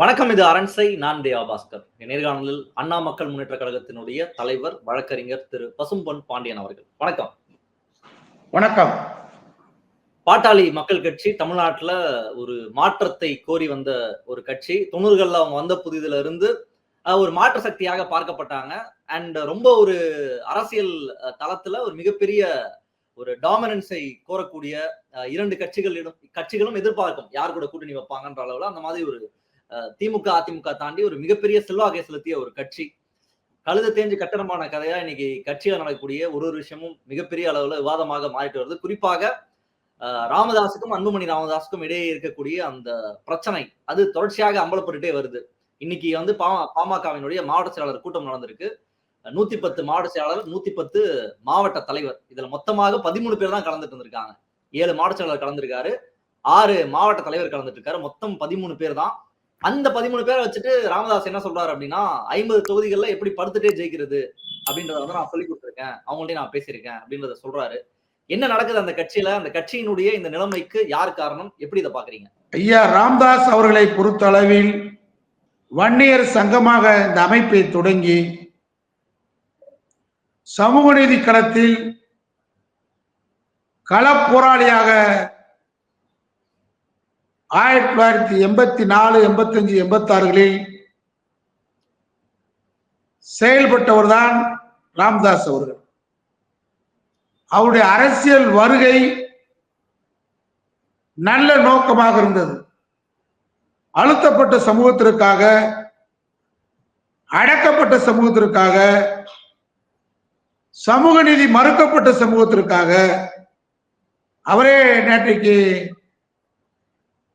வணக்கம் இது அரண்சை நான் தேவா பாஸ்கர். நேர்காணலில் அண்ணா மக்கள் முன்னேற்ற கழகத்தினுடைய தலைவர் வழக்கறிஞர் திரு பசும்பொன் பாண்டியன் அவர்கள். வணக்கம். வணக்கம். பாட்டாளி மக்கள் கட்சி தமிழ்நாட்டுல ஒரு மாற்றத்தை கோரி வந்த ஒரு கட்சி. தொண்ணூறுகள்ல அவங்க வந்த புதிதுல இருந்து ஒரு மாற்று சக்தியாக பார்க்கப்பட்டாங்க. அண்ட் ரொம்ப ஒரு அரசியல் தளத்துல ஒரு மிகப்பெரிய ஒரு டாமினன்ஸை கோரக்கூடிய இரண்டு கட்சிகளிடம் கட்சிகளும் எதிர்பார்க்கும் யார் கூட கூட்டணி வைப்பாங்கன்ற அளவுல அந்த மாதிரி ஒரு திமுக அதிமுக தாண்டி ஒரு மிகப்பெரிய செல்வாக்கை செலுத்திய ஒரு கட்சி. கழுத தேஞ்சு கட்டணமான கதையா இன்னைக்கு கட்சியில நடக்கக்கூடிய ஒரு ஒரு விஷயமும் மிகப்பெரிய அளவுல விவாதமாக மாறிட்டு வருது. குறிப்பாக அஹ், ராமதாஸுக்கும் அன்புமணி ராமதாஸுக்கும் இடையே இருக்கக்கூடிய அந்த பிரச்சனை அது தொடர்ச்சியாக அம்பலப்பட்டுட்டே வருது. இன்னைக்கு வந்து பா பாமகவினுடைய மாவட்ட செயலாளர் கூட்டம் நடந்திருக்கு. நூத்தி பத்து மாவட்ட செயலாளர் நூத்தி பத்து மாவட்ட தலைவர். இதுல மொத்தமாக பதிமூணு பேர் தான் கலந்துட்டு இருந்திருக்காங்க. ஏழு மாவட்ட செயலாளர் கலந்துருக்காரு. ஆறு மாவட்ட தலைவர் கலந்துட்டு இருக்காரு. மொத்தம் பதிமூணு பேர் தான் அந்த பதிமூணு பேரை வச்சுட்டு ராமதாஸ் என்ன சொல்றாரு அப்படின்னா ஐம்பது தொகுதிகள்ல எப்படி படுத்துட்டே ஜெயிக்கிறது அப்படின்றத வந்து நான் சொல்லி கொடுத்துருக்கேன். அவங்கள்ட்ட நான் பேசியிருக்கேன் அப்படின்றத சொல்றாரு. என்ன நடக்குது அந்த கட்சியில? அந்த கட்சியினுடைய இந்த நிலைமைக்கு யார் காரணம்? எப்படி இதை பாக்குறீங்க ஐயா ராம்தாஸ் அவர்களை பொறுத்தளவில் வன்னியர் சங்கமாக இந்த அமைப்பை தொடங்கி சமூக நீதி களத்தில் களப்போராளியாக ஆயிரத்தி தொள்ளாயிரத்தி எண்பத்தி நாலு எண்பத்தஞ்சு எண்பத்தாறுகளில் செயல்பட்டவர் தான் ராம்தாஸ் அவர்கள். அவருடைய அரசியல் வருகை நல்ல நோக்கமாக இருந்தது. அழுத்தப்பட்ட சமூகத்திற்காக அடக்கப்பட்ட சமூகத்திற்காக சமூக நீதி மறுக்கப்பட்ட சமூகத்திற்காக அவரே நேற்றைக்கு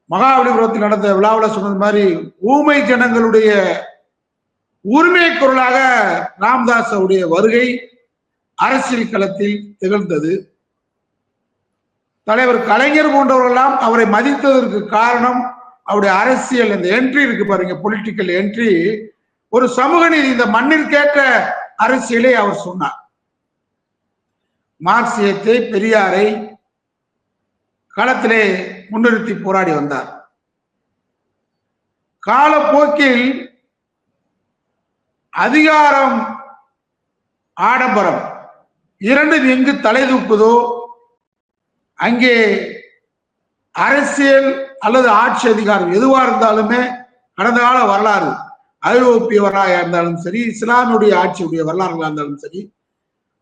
மகாபலிபுரத்தில் நடந்த விழாவில் சொன்னது மாதிரி ஊமை ஜனங்களுடைய உரிமை குரலாக ராம்தாஸ் அவருடைய வருகை அரசியல் களத்தில் திகழ்ந்தது. தலைவர் கலைஞர் போன்றவர்களெல்லாம் அவரை மதித்ததற்கு காரணம் அவருடைய அரசியல் இந்த என்ட்ரி இருக்கு பாருங்க பொலிட்டிக்கல் என்ட்ரி ஒரு சமூக நீதி இந்த மண்ணிற்கேற்ற அரசியலை அவர் சொன்னார். மார்க்சியத்தை பெரியாரை களத்திலே முன்னிறுத்தி போராடி வந்தார். காலப்போக்கில் அதிகாரம் ஆடம்பரம் இரண்டும் எங்கு தலை தூக்குதோ அங்கே அரசியல் அல்லது ஆட்சி அதிகாரம் எதுவா இருந்தாலுமே கடந்த கால வரலாறு ஐரோப்பிய இருந்தாலும் சரி இஸ்லாமியுடைய ஆட்சியுடைய வரலாறுகளாக இருந்தாலும் சரி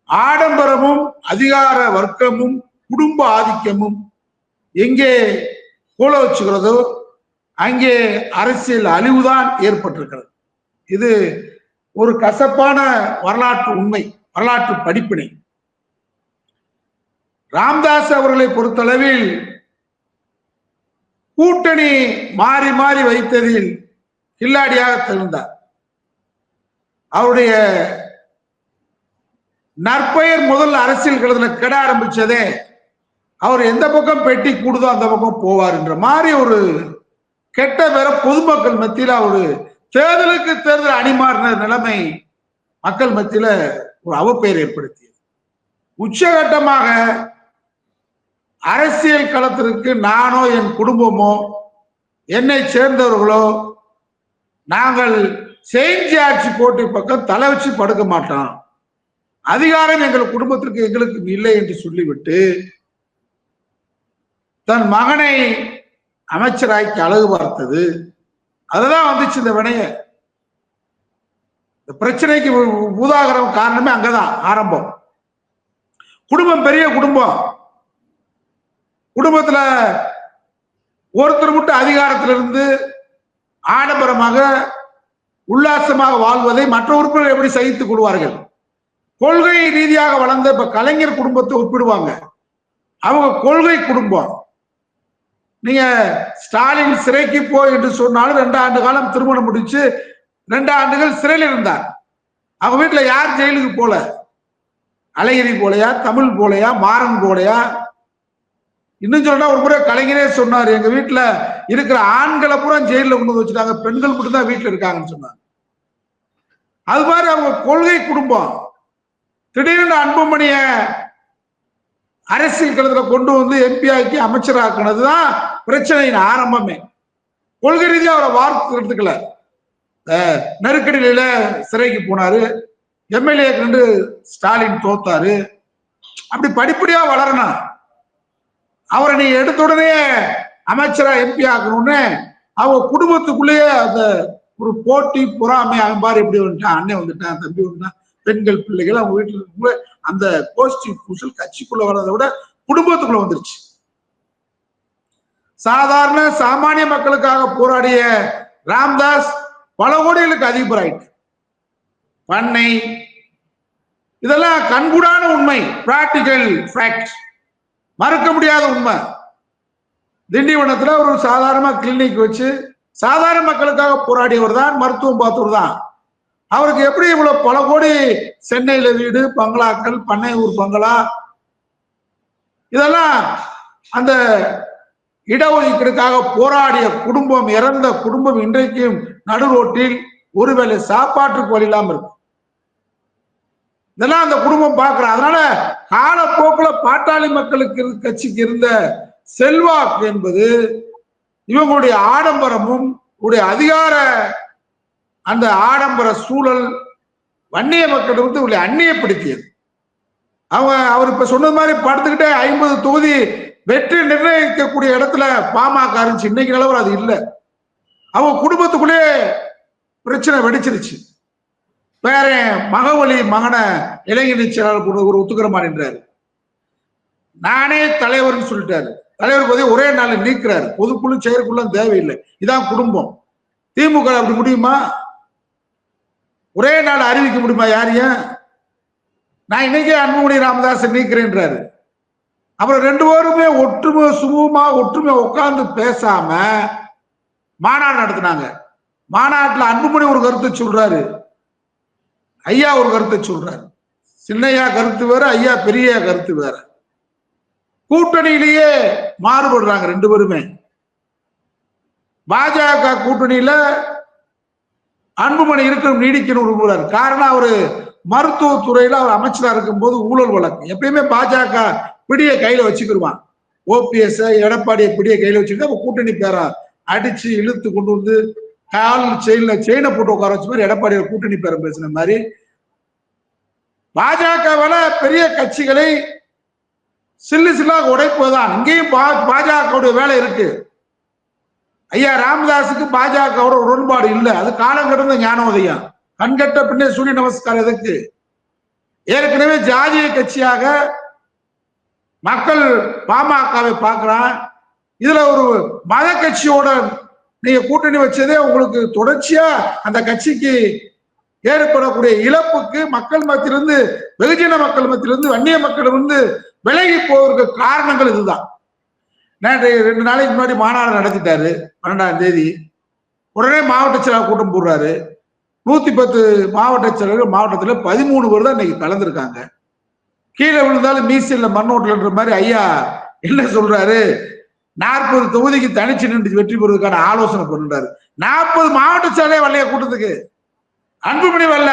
ஆடம்பரமும் அதிகார வர்க்கமும் குடும்ப ஆதிக்கமும் எங்கே கூல வச்சுக்கிறதோ அங்கே அரசியல் அழிவுதான் ஏற்பட்டிருக்கிறது. இது ஒரு கசப்பான வரலாற்று உண்மை வரலாற்று படிப்பினை. ராம்தாஸ் அவர்களை பொறுத்தளவில் கூட்டணி மாறி மாறி வைத்ததில் கில்லாடியாக திகழ்ந்தார். அவருடைய நற்பெயர் முதல் அரசியல் களத்துல கெட ஆரம்பிச்சதே அவர் எந்த பக்கம் பெட்டி கூடுதோ அந்த பக்கம் போவாருன்ற மாதிரி ஒரு கெட்ட வேற பொதுமக்கள் மத்தியில ஒரு தேர்தலுக்கு தேர்தல் அணிமாறின நிலைமை மக்கள் மத்தியில ஒரு அவப்பெயர் ஏற்படுத்தியது. உச்சகட்டமாக அரசியல் களத்திற்கு நானோ என் குடும்பமோ என்னை சேர்ந்தவர்களோ நாங்கள் செயின்ட் ஆட்சி போட்டி பக்கம் தலை வச்சு படுக்க மாட்டோம். அதிகாரம் எங்கள் குடும்பத்திற்கு எங்களுக்கு இல்லை என்று சொல்லிவிட்டு தன் மகனை அமைச்சராக்கி அழகு பார்த்தது. அதுதான் வந்துச்சு இந்த வினைய. இந்த பிரச்சனைக்கு ஊதாகரம் காரணமே அங்கதான் ஆரம்பம். குடும்பம் பெரிய குடும்பம். குடும்பத்துல ஒருத்தர் மட்டும் அதிகாரத்திலிருந்து ஆடம்பரமாக உல்லாசமாக வாழ்வதை மற்ற உறுப்பினர் எப்படி சகித்துக் கொள்வார்கள்? கொள்கை ரீதியாக வளர்ந்த இப்ப கலைஞர் குடும்பத்தை ஒப்பிடுவாங்க. அவங்க கொள்கை குடும்பம். நீங்க ஸ்டாலின் சிறைக்கு போ என்று சொன்னாலும் ரெண்டு ஆண்டு காலம் திருமணம் முடிச்சு ரெண்டு ஆண்டுகள் சிறையில் இருந்தார். அவங்க வீட்டுல யார் ஜெயிலுக்கு போல? அழகிரி போலையா தமிழ் போலையா மாறன் போலையா? இன்னும் சொன்னா ஒரு முறை கலைஞரே சொன்னார் எங்க வீட்டுல இருக்கிற ஆண்களை பூரா ஜெயில கொண்டு வந்து வச்சுட்டாங்க பெண்கள் மட்டும்தான் வீட்டுல இருக்காங்கன்னு சொன்னாங்க அது மாதிரி அவங்க கொள்கை குடும்பம். திடீர்னு அன்புமணிய அரசியல் களத்துல கொண்டு வந்து எம்பி ஆக்கி அமைச்சராக்குனது தான் பிரச்சனையின் ஆரம்பமே. கொள்கை ரீதியா அவரை வார்த்தை எடுத்துக்கல நெருக்கடியில சிறைக்கு போனாரு. எம்எல்ஏ கண்டு ஸ்டாலின் தோத்தாரு. அப்படி படிப்படியா வளரணும் அவரை நீ எடுத்த உடனே அமைச்சரா எம்பி ஆக்கணும்னு அவங்க குடும்பத்துக்குள்ளேயே அந்த ஒரு போட்டி பொறாமை அவன் பாரு வந்துட்டான் அண்ணன் வந்துட்டான் தம்பி வந்துட்டான் பெண்கள் பிள்ளைகள் அவங்க வீட்டுல இருக்கும்போது அந்த கோஷ்டி பூசல் கட்சிக்குள்ள வர்றதை விட குடும்பத்துக்குள்ள வந்துருச்சு. சாதாரண சாமானிய மக்களுக்காக போராடிய ராம்தாஸ் பல கோடிகளுக்கு அதிபராயிட்டு பண்ணை. இதெல்லாம் கண்கூடான உண்மை. பிராக்டிக்கல் ஃபேக்ட் மறுக்க முடியாத உண்மை. திண்டிவனத்துல ஒரு சாதாரண கிளினிக் வச்சு சாதாரண மக்களுக்காக போராடியவர் தான் மருத்துவம் பார்த்தவர் தான் அவருக்கு எப்படி இவ்வளவு பல கோடி சென்னையில வீடு பங்களாக்கள் பண்ணை ஊர் பங்களா? இதெல்லாம் அந்த இடஒதுக்கீடுக்காக போராடிய குடும்பம் இறந்த குடும்பம் இன்றைக்கும் நடு ரோட்டில் ஒருவேளை சாப்பாட்டுக்கு வழி இல்லாம இருக்கு இதெல்லாம் அந்த குடும்பம் பார்க்கிற அதனால காலப்போக்கில் பாட்டாளி மக்களுக்கு கட்சிக்கு இருந்த செல்வாக்கு என்பது இவங்களுடைய ஆடம்பரமும் உடைய அதிகார அந்த ஆடம்பர சூழல் வன்னிய மக்கள் வந்து இவர்களை அந்நியப்படுத்தியது. அவங்க அவர் இப்ப சொன்னது மாதிரி படுத்துக்கிட்டே ஐம்பது தொகுதி வெற்றி நிர்ணயிக்கக்கூடிய இடத்துல பாமக இருந்துச்சு. இன்னைக்கு நிலவரம் அது இல்லை. அவங்க குடும்பத்துக்குள்ளே பிரச்சனை வெடிச்சிருச்சு. வேற மகவழி மகனை இளைஞர் செயலாளர் ஒரு ஒரு ஒத்துக்கிறமான்றாரு நானே தலைவர்னு சொல்லிட்டாரு. தலைவர் பதவி ஒரே நாள் நீக்கிறாரு. பொதுக்குழு செயற்குள்ள தேவையில்லை. இதான் குடும்பம். திமுக அப்படி முடியுமா? ஒரே நாள் அறிவிக்க முடியுமா யாரையும்? நான் இன்னைக்கே அன்புமணி ராமதாஸ் நீக்கிறேன்றாரு அப்புறம் ரெண்டு பேருமே ஒற்றுமை சுமூகமா ஒற்றுமை உட்கார்ந்து பேசாம மாநாடு நடத்தினாங்க. மாநாட்டில் அன்புமணி ஒரு கருத்தை சொல்றாரு. ஐயா ஒரு கருத்தை சொல்றாரு. சின்னையா கருத்து வேற ஐயா பெரிய கருத்து வேற. கூட்டணியிலேயே மாறுபடுறாங்க ரெண்டு பேருமே. பாஜக கூட்டணியில அன்புமணி இருக்கணும் நீடிக்கணும் விரும்புறாரு காரணம் அவரு மருத்துவத்துறையில அவர் அமைச்சரா இருக்கும்போது ஊழல் வழக்கு. எப்பயுமே பாஜக பிடிய கையில வச்சுக்கிடுவான் ஓபிஎஸ் எடப்பாடியை பிடிய கையில வச்சுக்கிட்டு அப்ப கூட்டணி பேரா அடிச்சு இழுத்து கொண்டு வந்து கால் செயின்ல செயினை போட்டு உட்கார வச்ச மாதிரி எடப்பாடியோட கூட்டணி பேரம் பேசின மாதிரி. பாஜகவால பெரிய கட்சிகளை சில்லு சில்லாக உடைப்பதுதான். இங்கேயும் பாஜகவுடைய வேலை இருக்கு. ஐயா ராமதாஸுக்கு பாஜகவோட உடன்பாடு இல்லை. அது காலம் கடந்த ஞானோதயம் கண்கட்ட பின்னே சூரிய நமஸ்காரம் எதுக்கு ஏற்கனவே ஜாதிய கட்சியாக மக்கள் பாமகவை பார்க்கிறான். இதுல ஒரு மத கட்சியோட நீங்க கூட்டணி வச்சதே உங்களுக்கு தொடர்ச்சியா அந்த கட்சிக்கு ஏற்படக்கூடிய இழப்புக்கு மக்கள் மத்தியிலிருந்து வெகுஜன மக்கள் மத்தியிலிருந்து வன்னிய மக்கள் வந்து விலகி போவதற்கு காரணங்கள் இதுதான். நேற்று ரெண்டு நாளைக்கு முன்னாடி மாநாடு நடத்திட்டாரு பன்னெண்டாம் தேதி. உடனே மாவட்ட செயலாளர் கூட்டம் போடுறாரு. நூத்தி பத்து மாவட்ட செயலர்கள் மாவட்டத்தில் பதிமூணு பேர் தான் இன்னைக்கு கலந்துருக்காங்க. கீழே விழுந்தாலும் மீசில்ல மண்ணோட்டல்ன்ற மாதிரி ஐயா என்ன சொல்றாரு? நாற்பது தொகுதிக்கு தனிச்சு நின்று வெற்றி பெறுவதற்கான ஆலோசனை பண்ணுறாரு. நாற்பது மாவட்ட செயலே வரலைய கூட்டத்துக்கு? அன்புமணி வரல.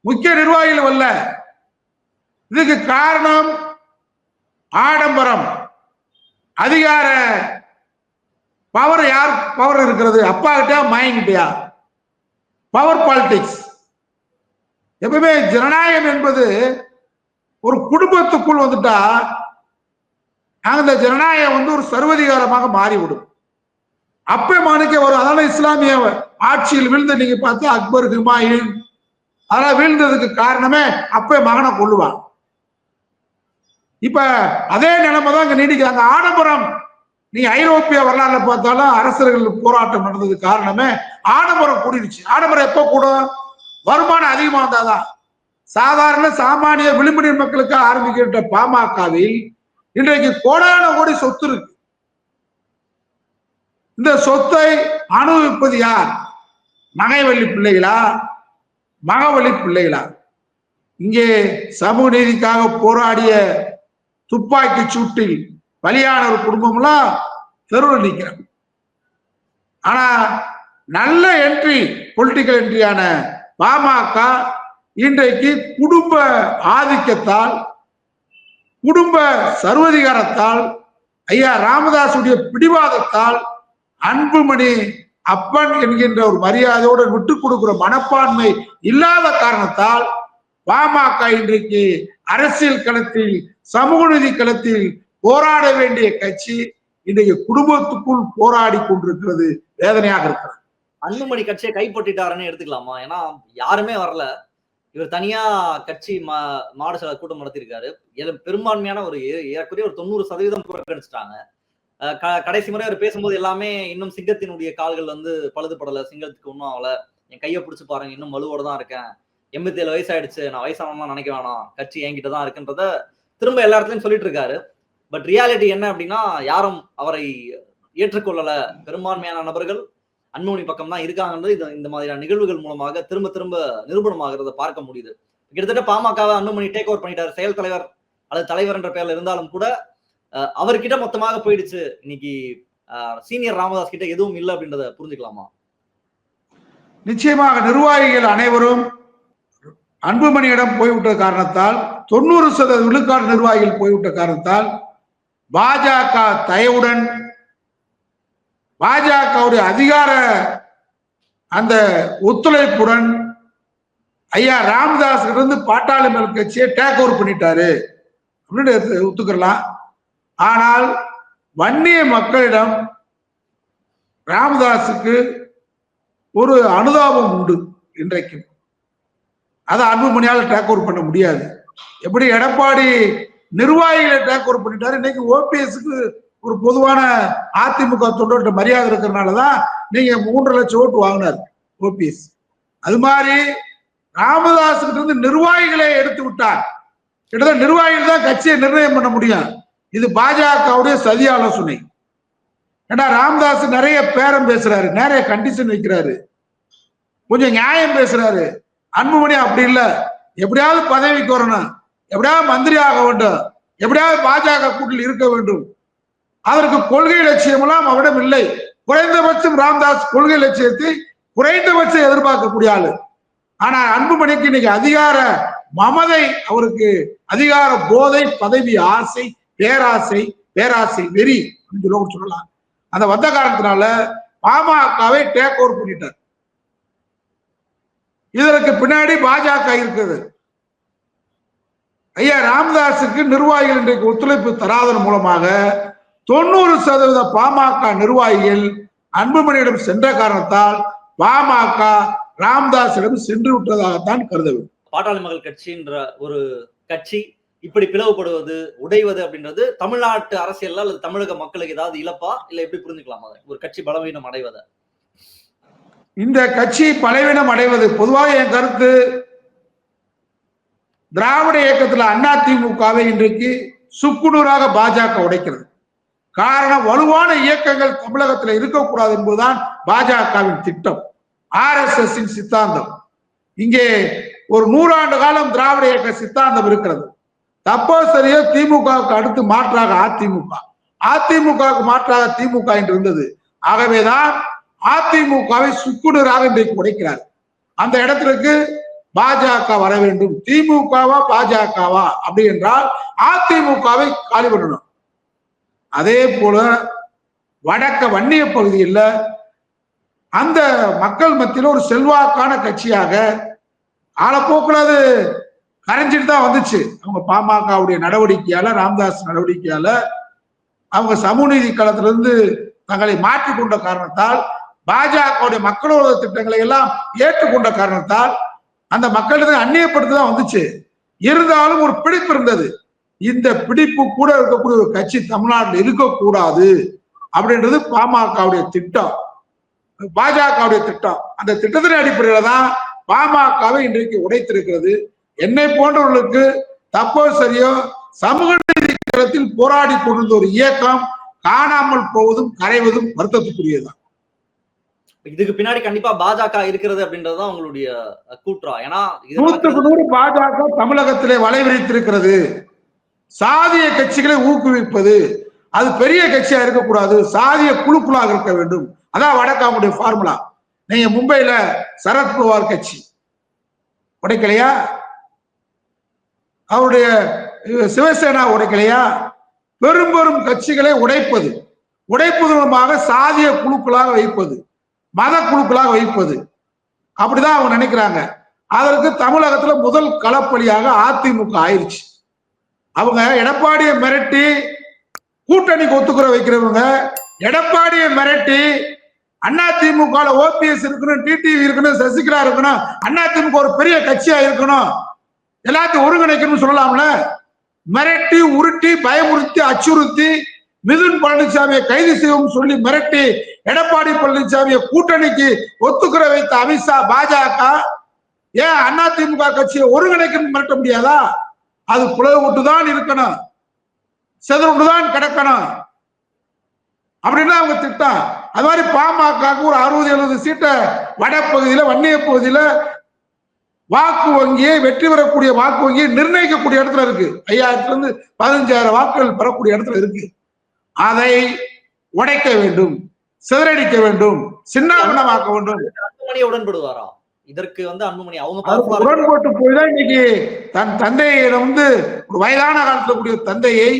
முக்கிய நிர்வாகிகள் வரல. இதுக்கு காரணம் ஆடம்பரம். அதிகார பவர் யார்? பவர் இருக்கிறது. அப்பா கிட்டயா? மயங்கிட்டயா பவர் பாலிடிக்ஸ் எப்பவுமே ஜனநாயகம் என்பது ஒரு குடும்பத்துக்குள் வந்துட்டா அந்த ஜனநாயகம் வந்து ஒரு சர்வதிகாரமாக மாறிவிடும். அப்பே மாணிக்க வரும். அதனால இஸ்லாமிய ஆட்சியில் விழுந்து நீங்க பார்த்தா அக்பர் ஹுமாயூன் அதெல்லாம் வீழ்ந்ததுக்கு காரணமே அப்பே மகனை கொள்ளுவான் இப்ப அதே நிலைமை தான் இங்க நீடிக்கிறாங்க. ஆடம்பரம் நீ ஐரோப்பிய வரலாறுல பார்த்தாலும் அரசர்கள் போராட்டம் நடந்தது காரணமே ஆடம்பரம் கூடிடுச்சு ஆடம்பரம் எப்போ கூடும்? வருமானம் அதிகமா இருந்தாதான் சாதாரண சாமானிய விளிம்பினர் மக்களுக்கு ஆரம்பிக்கின்ற பாமகவில் இன்றைக்கு கோடான கோடி சொத்து இருக்கு. இந்த சொத்தை அனுபவிப்பது யார்? மகைவள்ளி பிள்ளைகளா? மகவழி பிள்ளைகளா? இங்கே சமூக நீதிக்காக போராடிய துப்பாக்கி சூட்டில் பலியான ஒரு குடும்பம்லாம் தெருவில் நிற்கிறாங்க ஆனா நல்ல என்ட்ரி பொலிட்டிக்கல் என்ட்ரியான பாமக இன்றைக்கு குடும்ப ஆதிக்கத்தால் குடும்ப சர்வதிகாரத்தால் ஐயா ராமதாசுடைய பிடிவாதத்தால் அன்புமணி அப்பன் என்கின்ற ஒரு மரியாதையோடு விட்டு கொடுக்கிற மனப்பான்மை இல்லாத காரணத்தால் பாமக இன்றைக்கு அரசியல் களத்தில் சமூக நீதி களத்தில் போராட வேண்டிய கட்சி இன்றைக்கு குடும்பத்துக்குள் போராடி கொண்டிருக்கிறது வேதனையாக இருக்கிறது. அன்புமணி கட்சியை கைப்பற்றிட்டாருன்னு எடுத்துக்கலாமா? ஏன்னா யாருமே வரல. இவர் தனியா கட்சி மா மாடு கூட்டம் நடத்தியிருக்காரு. பெரும்பான்மையான ஒரு ஏ- ஏறக்குறைய ஒரு தொண்ணூறு சதவீதம் புறக்கணிச்சிட்டாங்க. அஹ் கடைசி முறை அவர் பேசும்போது எல்லாமே இன்னும் சிங்கத்தினுடைய கால்கள் வந்து பழுதுபடல சிங்கத்துக்கு ஒன்றும் ஆகல. என் கையை பிடிச்சி பாருங்க இன்னும் வலுவோட தான் இருக்கேன். எண்பத்தி ஏழு வயசாயிடுச்சு நான் வயசானமா நினைக்க வேணாம். கட்சி என்கிட்ட தான் இருக்குன்றத திரும்ப எல்லா இடத்துலையும் சொல்லிட்டு இருக்காரு. பட் ரியாலிட்டி என்ன அப்படின்னா யாரும் அவரை ஏற்றுக்கொள்ளல. பெரும்பான்மையான நபர்கள் அன்புமணி பக்கம் தான் இருக்காங்கன்றது இது இந்த மாதிரியான நிகழ்வுகள் மூலமாக திரும்ப திரும்ப நிரூபணமாகிறத பார்க்க முடியுது. கிட்டத்தட்ட பாமகவை அன்புமணி டேக் ஓவர் பண்ணிட்டார். செயல் தலைவர் அல்லது தலைவர் என்ற பெயர்ல இருந்தாலும் கூட அவர்கிட்ட மொத்தமாக போயிடுச்சு. இன்னைக்கு சீனியர் ராமதாஸ் கிட்ட எதுவும் இல்லை அப்படின்றத புரிஞ்சுக்கலாமா? நிச்சயமாக நிர்வாகிகள் அனைவரும் அன்புமணியிடம் போய்விட்ட காரணத்தால் தொண்ணூறு சதவீத விழுக்காடு நிர்வாகிகள் போய்விட்ட காரணத்தால் பாஜக தயவுடன் பாஜகவுடைய அதிகார அந்த ஒத்துழைப்புடன் ஐயா ராமதாஸ் இருந்து பாட்டாளி மக்கள் கட்சியை டேக் ஓவர் பண்ணிட்டாரு. அப்படின்னு ஒத்துக்கலாம் ஆனால் வன்னிய மக்களிடம் ராமதாஸுக்கு ஒரு அனுதாபம் உண்டு இன்றைக்கு அதை அன்புமணியால் டேக் ஓவர் பண்ண முடியாது. எப்படி எடப்பாடி நிர்வாகிகளை டேக் ஓவர் பண்ணிட்டாரு இன்னைக்கு ஓபிஎஸ்க்கு ஒரு பொதுவான அதிமுக தொண்டர்கிட்ட மரியாதை இருக்கிறனாலதான் நீங்க மூன்று லட்சம் ஓட்டு வாங்கினார் ஓபிஎஸ். அது மாதிரி ராமதாஸ் கிட்ட இருந்து நிர்வாகிகளை எடுத்து விட்டார். கிட்டத்தட்ட நிர்வாகிகள் தான் கட்சியை நிர்ணயம் பண்ண முடியும். இது பாஜகவுடைய சதி ஆலோசனை. ஏன்னா ராமதாஸ் நிறைய பேரம் பேசுறாரு நிறைய கண்டிஷன் வைக்கிறாரு. கொஞ்சம் நியாயம் பேசுறாரு. அன்புமணி அப்படி இல்லை. எப்படியாவது பதவிக்கு வரணும். எப்படியாவது மந்திரி ஆக வேண்டும். எப்படியாவது பாஜக கூட்டில் இருக்க வேண்டும். அதற்கு கொள்கை லட்சியம் எல்லாம் அவரிடம் இல்லை. குறைந்தபட்சம் ராம்தாஸ் கொள்கை லட்சியத்தை குறைந்தபட்சம் எதிர்பார்க்கக்கூடிய ஆளு. ஆனா அன்புமணிக்கு இன்னைக்கு அதிகார மமதை அவருக்கு அதிகார போதை பதவி ஆசை பேராசை பேராசை வெறி அப்படின்னு சொல்ல- சொல்லலாம். அந்த வந்த காரணத்தினால பாமகவை டேக் ஓவர் பண்ணிட்டார். இதற்கு பின்னாடி பாஜக இருக்குது. ஐயா ராமதாஸுக்கு நிர்வாகிகள் இன்றைக்கு ஒத்துழைப்பு தராதன் மூலமாக தொண்ணூறு சதவீத பாமக நிர்வாகிகள் அன்புமணியிடம் சென்ற காரணத்தால் பாமக ராம்தாஸிடம் சென்று விட்டதாகத்தான் கருத வேண்டும் பாட்டாளி மகள் கட்சின்ற ஒரு கட்சி இப்படி பிளவுபடுவது உடைவது அப்படின்றது தமிழ்நாட்டு அரசியல் அல்லது தமிழக மக்களுக்கு ஏதாவது இழப்பா? இல்ல எப்படி புரிஞ்சுக்கலாமா அதை? ஒரு கட்சி பலவீனம் அடைவதை. இந்த கட்சி பலவீனம் அடைவது பொதுவாக என் கருத்து. திராவிட இயக்கத்தில் அண்ணா திமுகவை இன்றைக்கு சுக்குநூறாக பாஜக உடைக்கிறது. காரணம் வலுவான இயக்கங்கள் தமிழகத்தில் இருக்கக்கூடாது என்பதுதான் பாஜகவின் திட்டம். ஆர் எஸ் எஸ் சித்தாந்தம். இங்கே ஒரு நூறாண்டு காலம் திராவிட இயக்க சித்தாந்தம் இருக்கிறது. தப்போ சரியோ திமுகவுக்கு அடுத்து மாற்றாக அதிமுக. அதிமுகவுக்கு மாற்றாக திமுக என்று இருந்தது. ஆகவேதான் அதிமுகவை சுக்குநூறாக இன்றைக்கு உடைக்கிறார். அந்த இடத்திற்கு பாஜக வர வேண்டும். திமுகவா பாஜகவா? அப்படி என்றால் அதிமுகவை காலி பண்ணணும். அதே போல வடக்க வன்னிய பகுதியில் அந்த மக்கள் மத்தியில் ஒரு செல்வாக்கான கட்சியாக காலப்போக்கில் அது கரைஞ்சிட்டு தான் வந்துச்சு. அவங்க பாமகவுடைய நடவடிக்கையால ராம்தாஸ் நடவடிக்கையால அவங்க சமூக நீதி களத்திலிருந்து தங்களை மாற்றிக்கொண்ட காரணத்தால் பாஜகவுடைய மக்களோட திட்டங்களை எல்லாம் ஏற்றுக்கொண்ட காரணத்தால் அந்த மக்களிடத்தை அந்நியப்படுத்தி தான் வந்துச்சு. இருந்தாலும் ஒரு பிடிப்பு இருந்தது. இந்த பிடிப்பு கூட இருக்கக்கூடிய ஒரு கட்சி தமிழ்நாட்டில் இருக்கக்கூடாது அப்படின்றது பாமகவுடைய திட்டம். பாஜகவுடைய திட்டம். அந்த திட்டத்தின் அடிப்படையில தான் பாமகவை இன்றைக்கு உடைத்திருக்கிறது. என்னை போன்றவர்களுக்கு தப்போ சரியோ சமூக நீதி போராடி கொண்டிருந்த ஒரு இயக்கம் காணாமல் போவதும் கரைவதும் வருத்தத்துக்குரியதுதான். இதுக்கு பின்னாடி கண்டிப்பா பாஜக இருக்கிறது அப்படின்றதுதான் உங்களுடைய அஹ், கூற்றா. ஏன்னா நூற்றுக்கு நூறு பாஜக தமிழகத்திலே வலைவிரித்திருக்கிறது. சாதிய கட்சிகளை ஊக்குவிப்பது. அது பெரிய கட்சியா இருக்கக்கூடாது. சாதிய குழுக்களாக இருக்க வேண்டும். அதான் வடக்காமுடைய ஃபார்முலா நீங்க மும்பைல சரத்பவார் கட்சி. உடைக்கலையா? அவருடைய சிவசேனா உடைக்கலையா? பெரும் பெரும் கட்சிகளை உடைப்பது. உடைப்பது மூலமாக சாதிய குழுக்களாக வைப்பது. மத குழுக்களாக வைப்பது அப்படிதான் அவங்க நினைக்கிறாங்க. அதற்கு தமிழகத்துல முதல் களப்பலியாக அதிமுக ஆயிடுச்சு அவங்க எடப்பாடியை மிரட்டி கூட்டணிக்கு ஒத்துக்குற வைக்கிறவங்க எடப்பாடியை மிரட்டி அண்ணா திமுக ஓபிஎஸ் இருக்கணும் டிடிவி இருக்கணும் சசிகலா இருக்கணும் அண்ணா திமுக ஒரு பெரிய கட்சியா இருக்கணும் எல்லாத்தையும் ஒருங்கிணைக்கணும்னு சொல்லலாம்ல? மிரட்டி உருட்டி பயமுறுத்தி அச்சுறுத்தி மிதுன் பழனிசாமியை கைது செய்யும் சொல்லி மிரட்டி எடப்பாடி பழனிசாமியை கூட்டணிக்கு ஒத்துக்கிற வைத்த அமித்ஷா பாஜக ஏன் அண்ணா திமுக கட்சியை ஒருங்கிணைக்கணும் மிரட்ட முடியாதா? அது பிளவு தான் இருக்கணும். செதறு தான் கிடக்கணும். அப்படின்னு அவங்க திட்டம் அது மாதிரி பாமகக்கு ஒரு அறுபது எழுபது சீட்டை வடப்பகுதியில வன்னிய பகுதியில வாக்கு வங்கியை வெற்றி பெறக்கூடிய வாக்கு வங்கியை நிர்ணயிக்கக்கூடிய இடத்துல இருக்கு. ஐயாயிரத்துல இருந்து பதினஞ்சாயிரம் வாக்குகள் பெறக்கூடிய இடத்துல இருக்கு. அதை உடைக்க வேண்டும் சிதறடிக்க வேண்டும் சின்னாபின்னமாக்க வேண்டும். அன்புமணி உடன்படுவாரா? இதற்கு வந்து அன்புமணி அவங்க. உடன்பட்டு போய் தான் இன்னைக்கு தன் தந்தையிடம் வந்து ஒரு வயதான காலத்துல கூடிய தந்தையை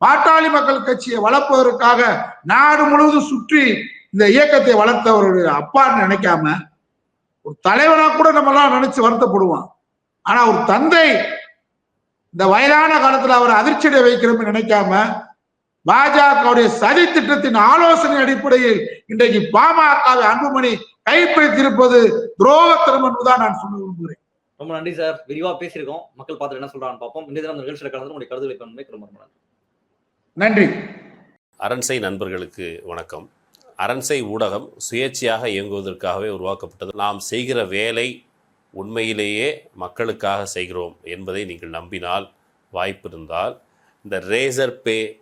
பாட்டாளி மக்கள் கட்சியை வளர்ப்பதற்காக நாடு முழுவதும் சுற்றி இந்த இயக்கத்தை வளர்த்தவருடைய அப்பான்னு நினைக்காம ஒரு தலைவனா கூட நம்ம எல்லாம் நினைச்சு வருத்தப்படுவோம் ஆனா ஒரு தந்தை இந்த வயதான காலத்துல அவர் அதிர்ச்சியடை வைக்கிறோம்னு நினைக்காம பாஜகவுடைய சதி திட்டத்தின் ஆலோசனை அடிப்படையில் இன்றைக்கு பாமகவை அன்புமணி கைப்பிடித்திருப்பது துரோகத்தனம் என்பதுதான் நான் சொல்ல விரும்புகிறேன். ரொம்ப நன்றி சார். விரிவா பேசியிருக்கோம். மக்கள் பார்த்து என்ன சொல்றாங்கன்னு பார்ப்போம். இந்த தினம் இந்த நிகழ்ச்சியில் கலந்து உங்களுடைய கருத்துக்களை பண்பு ரொம்ப ரொம்ப நன்றி. நன்றி. அரண்சை நண்பர்களுக்கு வணக்கம். அரண்சை ஊடகம் சுயேட்சையாக இயங்குவதற்காகவே உருவாக்கப்பட்டது. நாம் செய்கிற வேலை உண்மையிலேயே மக்களுக்காக செய்கிறோம் என்பதை நீங்கள் நம்பினால் வாய்ப்பு இருந்தால் இந்த ரேசர் பே